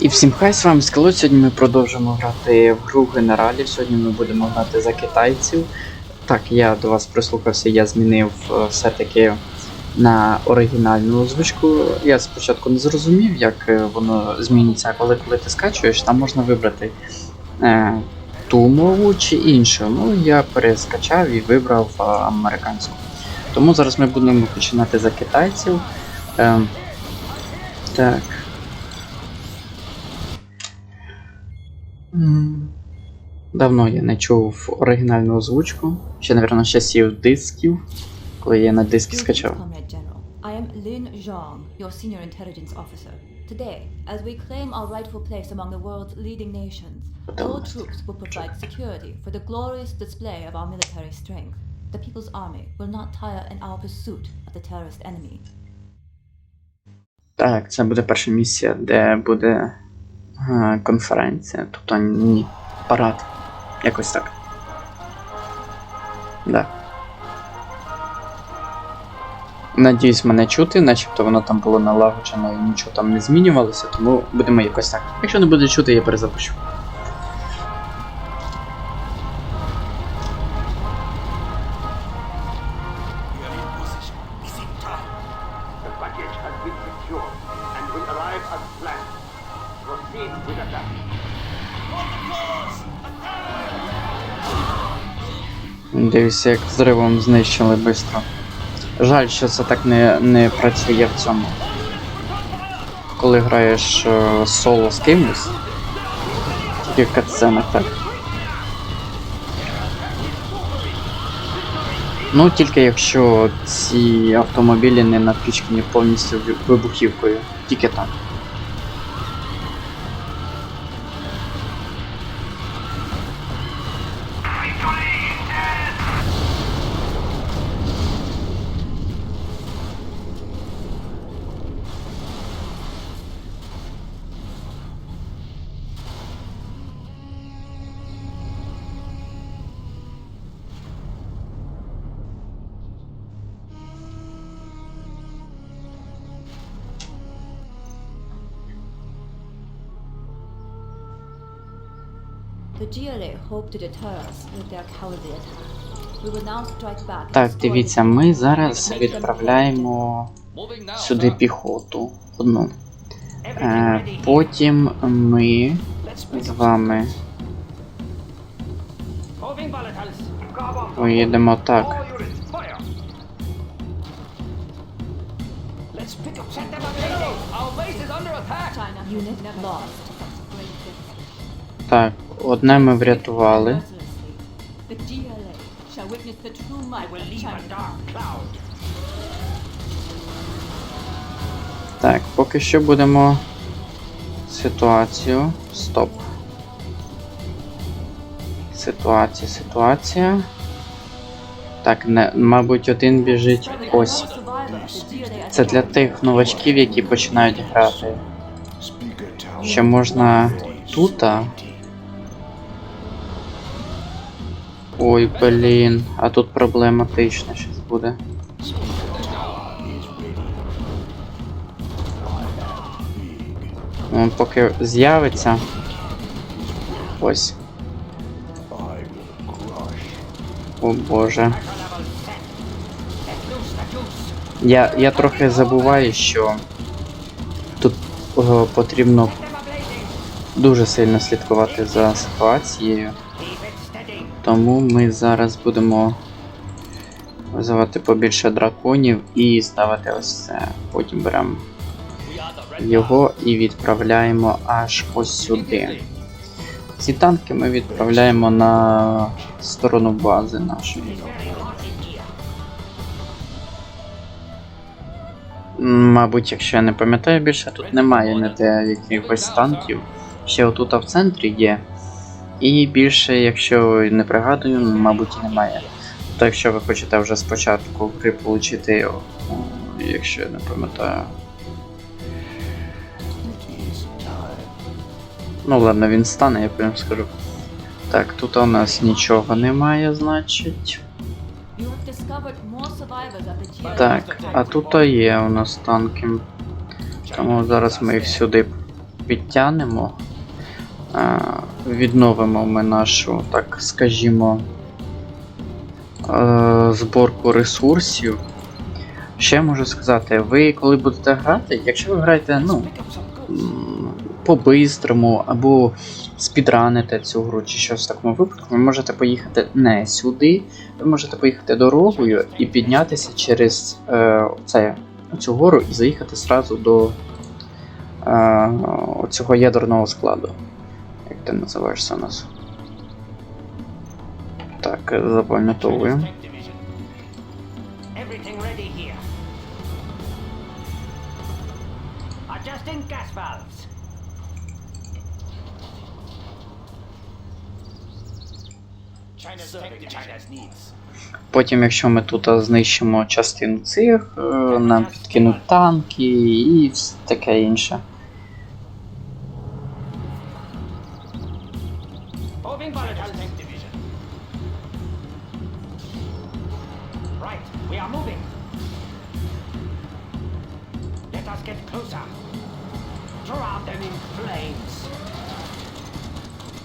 І всім хай, з вами Скелот. Сьогодні ми продовжимо грати в гру генералів. Сьогодні ми будемо грати за китайців. Так, я до вас прислухався, я змінив е, все-таки на оригінальну озвучку. Я спочатку не зрозумів, як е, воно зміниться, але коли ти скачуєш, там можна вибрати е, ту мову чи іншу. Ну, я перескачав і вибрав е, американську. Тому зараз ми будемо починати за китайців. Е, так. Давно я не чув оригінальну озвучку. Ще, напевно, з часів дисків, коли я на диски скачав. I am Lin Zhang, your senior intelligence officer. Today, as we claim our rightful place among the world's leading nations, your troops will provide security for the glorious display of our military strength. The People's Army will not tire in our pursuit of the terrorist enemy. Так, це буде перша місія, де буде е, конференція, тобто ні, парад. Якось так. Да. Надіюсь, мене чути, начебто воно там було налагоджено і нічого там не змінювалося, тому будемо якось так. Якщо не буде чути, я перезапущу. Дивіться, як зривом знищили швидко. Жаль, що це так не, не працює в цьому. Коли граєш е, соло з кимось. Тільки в катсценах, так. Ну, тільки якщо ці автомобілі не напічкані повністю вибухівкою. Тільки так. Так, дивіться, ми зараз відправляємо сюди піхоту одну. Е, потім ми з вами поїдемо так. Так, одне ми врятували. Так, поки що будемо ситуацію. Стоп. Ситуація, ситуація. Так, не, мабуть, один біжить ось. Це для тих новачків, які починають грати. Що можна тут. Ой, блін, а тут проблематично щось буде. Ну, поки з'явиться. Ось. О боже. Я, я трохи забуваю, що тут е, потрібно дуже сильно слідкувати за ситуацією. Тому ми зараз будемо визивати побільше драконів і ставити ось це. Потім беремо його і відправляємо аж ось сюди. Ці танки ми відправляємо на сторону бази нашої. Мабуть, якщо я не пам'ятаю більше, тут немає ніде якихось танків. Ще отут в центрі є. І більше, якщо не пригадую, мабуть, і немає. То якщо ви хочете вже спочатку гри отримати, якщо я не пам'ятаю. Ну ладно, він стане, я прям скажу. Так, тут у нас нічого немає, значить. Так, а тут є у нас танки. Тому зараз ми їх сюди підтягнемо. Е, відновимо ми нашу, так скажімо, е, зборку ресурсів. Ще можу сказати, ви коли будете грати, якщо ви граєте, ну, по-бистрому або спідраните цю гру чи щось в такому випадку, ви можете поїхати не сюди, ви можете поїхати дорогою і піднятися через е, це, цю гору і заїхати зразу до е, цього ядерного складу. Ти називаєшся у нас? Так, needs. Потім, якщо ми тут знищимо частину цих, е, нам підкинуть танки і таке інше. We are moving. Let us get closer. Drown them in flames.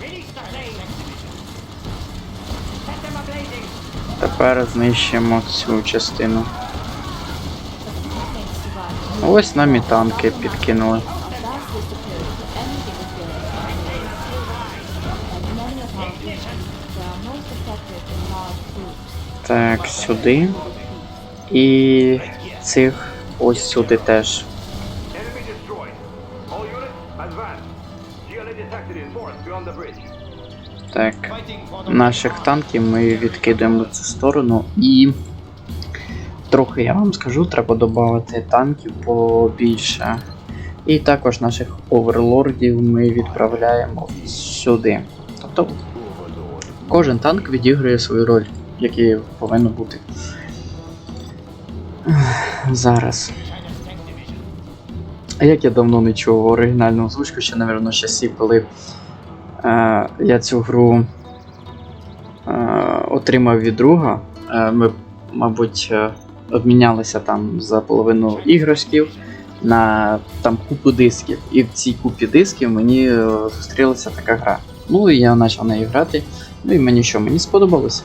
Release the flames. Set them ablazing. Тепер знищимо цю частину. Ось нам і танки підкинули. Так, сюди. І цих ось сюди теж. Так. Наших танків ми відкидаємо в цю сторону і. Трохи я вам скажу, треба додати танків побільше. І також наших оверлордів ми відправляємо сюди. Тобто кожен танк відіграє свою роль, який повинно бути. Зараз. А як я давно не чув оригінальну озвучку, ще, напевно, часів, коли е, я цю гру е, отримав від друга. Е, ми, мабуть, е, обмінялися там за половину іграшків на там купу дисків. І в цій купі дисків мені е, зустрілася така гра. Ну і я почав нею грати. Ну і мені що, мені сподобалося.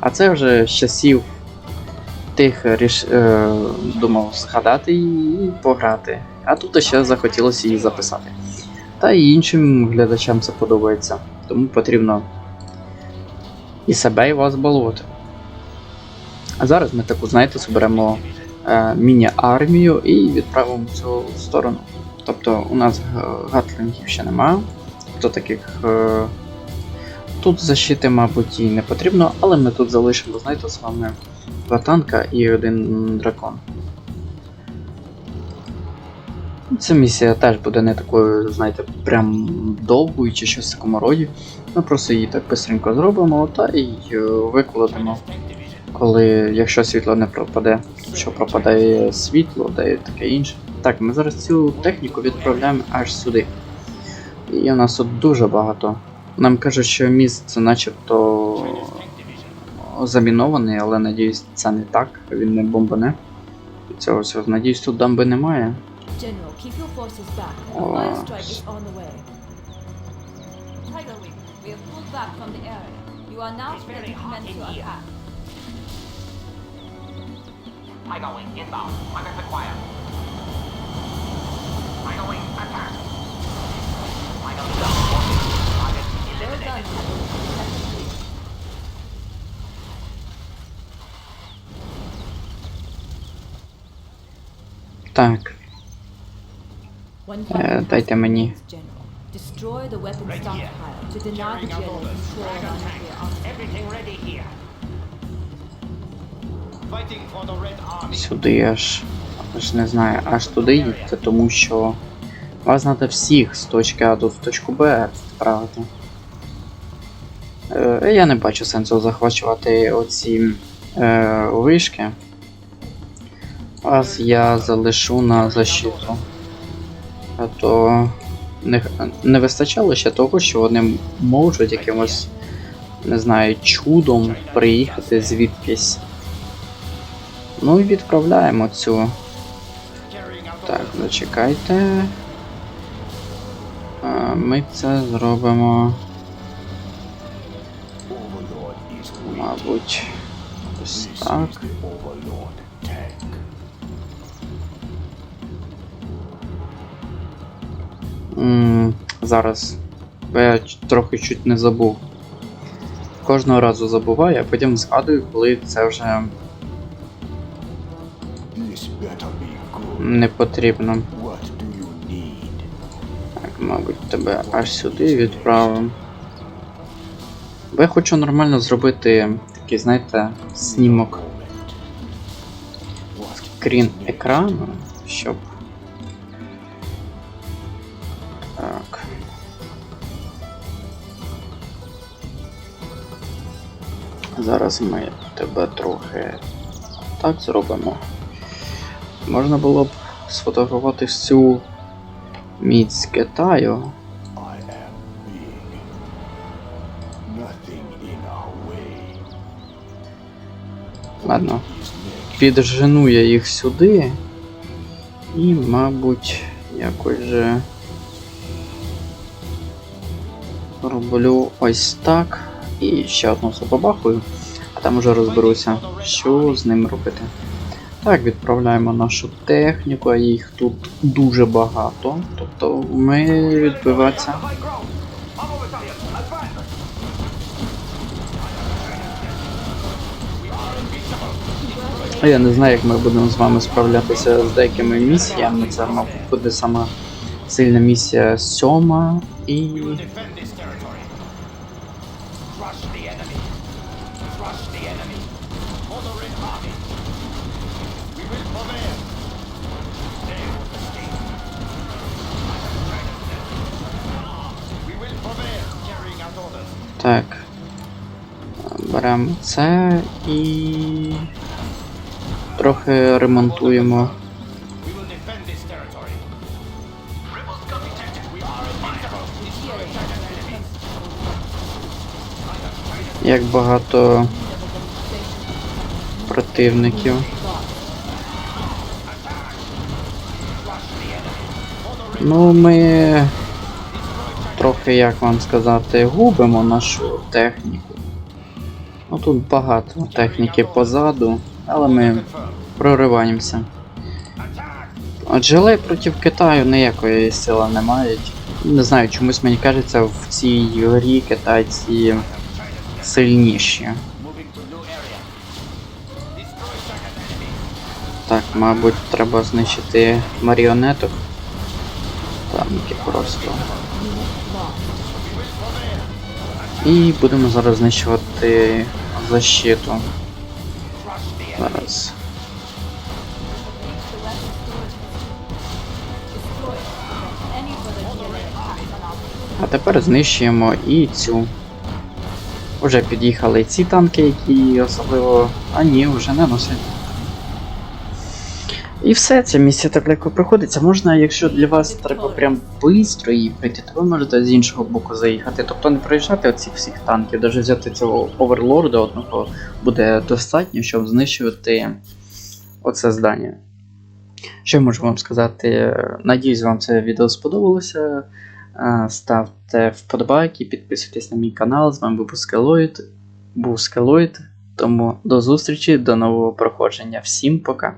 А це вже з часів тих ріш... е, думав згадати її і пограти. А тут ще захотілося її записати. Та і іншим глядачам це подобається. Тому потрібно і себе, і вас балувати. А зараз ми таку, знаєте, зберемо е, міні-армію і відправимо в цю сторону. Тобто у нас гатлингів ще немає. Тобто таких. Е, тут защити, мабуть, і не потрібно, але ми тут залишимо, знаєте, з вами два танка і один дракон. Ця місія теж буде не такою, знаєте, прям довгою чи щось в такому роді. Ми просто її так бистренько зробимо та і е, викладемо, коли якщо світло не пропаде, що пропадає світло та й таке інше. Так, ми зараз цю техніку відправляємо аж сюди. І у нас тут дуже багато. Нам кажуть, що міст це начебто. Замінований, але надіюсь, це не так, він не бомбане. Цього всього. Надіюсь, тут дамби немає. General, keep your Так, Е, дайте мені. Destroy the weapon Right here. stockpile to deny the Carrying out GLA orders. control of our nuclear arsenal. Everything ready here. Fighting for the Red Army. сюди аж. Аж не знаю, аж туди їдьте, тому що вас треба всіх з точки А до в точку Б відправити. Е, я не бачу сенсу захвачувати оці е, вишки. Вас я залишу на защиту. А то не, не вистачало ще того, що вони можуть якимось, не знаю, чудом приїхати звідкись. Ну і відправляємо цю. Так, зачекайте. Е, Ми це зробимо. Мабуть. Ось так. М, Зараз. Бо я трохи чуть не забув. Кожного разу забуваю, а потім згадую, коли це вже не потрібно. Так, мабуть, тебе аж сюди відправимо. Бо я хочу нормально зробити такий, знаєте, снімок скрін екрану, щоб. Зараз ми тебе трохи так зробимо. Можна було б сфотографувати всю міць Китаю. Ладно. Піджену я їх сюди. І, мабуть, якось же роблю ось так. І ще одну забабахую, а там уже розберуся, що з ним робити. Так, відправляємо нашу техніку, а їх тут дуже багато. Тобто ми відбиватися. Я не знаю, як ми будемо з вами справлятися з деякими місіями. Це, мабуть, буде сама сильна місія сьома і. Так. Беремо це і. Трохи ремонтуємо. Як багато противників. Ну, ми трохи, як вам сказати, губимо нашу техніку. Ну тут багато техніки позаду, але ми прориваємося. Але проти Китаю ніякої сили не мають. Не знаю, чомусь мені кажеться, в цій грі китайці сильніші. Так, мабуть, треба знищити маріонеток. Там які просто. І будемо зараз знищувати защиту. Зараз. А тепер знищуємо і цю. Уже під'їхали ці танки, які особливо. А ні, вже не носять. І все, ця місія так легко проходиться. Можна, якщо для вас треба прям швидко її пройти, то ви можете з іншого боку заїхати. Тобто не проїжджати оцих всіх танків, навіть взяти цього оверлорда одного буде достатньо, щоб знищувати оце здання. Що я можу вам сказати? Надіюсь, вам це відео сподобалося. Е, Ставте вподобайки, підписуйтесь на мій канал. З вами був Скелоїд. Був Скелоїд. Тому до зустрічі, до нового проходження. Всім пока!